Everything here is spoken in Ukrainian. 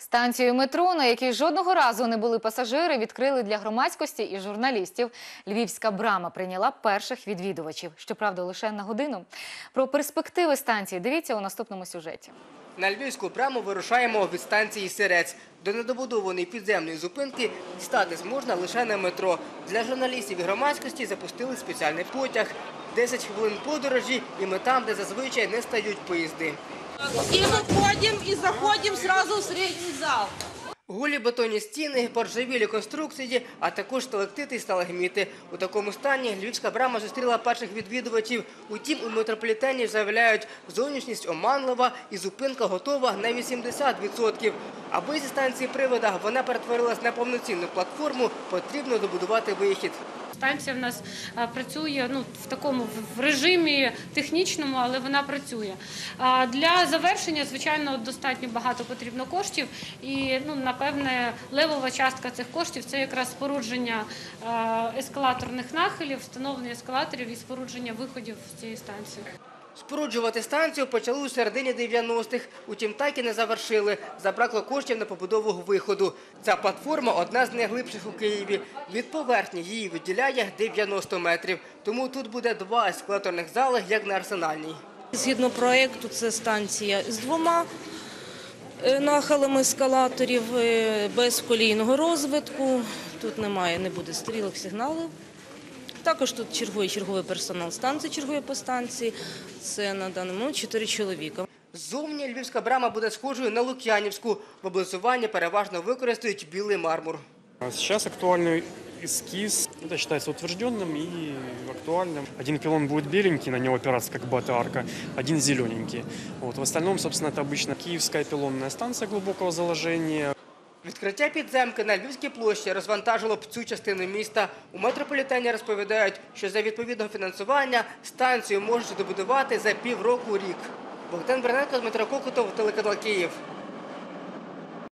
Станцію метро, на якій жодного разу не були пасажири, відкрили для громадськості і журналістів. Львівська брама прийняла перших відвідувачів. Щоправда, лише на годину. Про перспективи станції дивіться у наступному сюжеті. На Львівську прямо вирушаємо від станції Сирець. До недобудованої підземної зупинки дістатись можна лише на метро. Для журналістів і громадськості запустили спеціальний потяг. 10 хвилин подорожі, і ми там, де зазвичай не стають поїзди. І виходимо, і заходимо одразу в середній зал. Голі бетонні стіни, поржавілі конструкції, а також сталактити і сталагміти. У такому стані львівська брама зустріла перших відвідувачів. Утім, у метрополітені заявляють, зовнішність оманлива і зупинка готова на 80%. Аби зі станції привода вона перетворилась на повноцінну платформу, потрібно добудувати вихід. Станція в нас працює ну, в такому в- режимі технічному, але вона працює. Для завершення, звичайно, достатньо багато потрібно коштів, і ну, напевне левова частка цих коштів це якраз спорудження ескалаторних нахилів, встановлення ескалаторів і спорудження виходів з цієї станції. Споруджувати станцію почали у середині 90-х, утім так і не завершили. Забракло коштів на побудову виходу. Ця платформа одна з найглибших у Києві. Від поверхні її відділяє 90 метрів. Тому тут буде два ескалаторних зали, як на арсенальній. Згідно проєкту, це станція з двома е, нахилами ескалаторів, е, без колійного розвитку. Тут немає, не буде стрілок, сигналів. Також тут чергує черговий персонал станції, чергує по станції. Це на даний момент 4 чоловіка. Ззовні львівська брама буде схожою на Лук'янівську. В облицюванні переважно використають білий мармур. А Сейчас актуальный эскиз, это считается утвержденным и актуальным. Один пилон будет беленький, на него опираться как бы эта арка, один зелененький. Вот. В остальном, собственно, это обычно киевская пилонная станция глубокого заложения. Відкриття підземки на Львівській площі розвантажило б цю частину міста. У метрополітені розповідають, що за відповідного фінансування станцію можуть добудувати за півроку рік. Богдан Берненко, Дмитро Кокутов, телеканал Київ.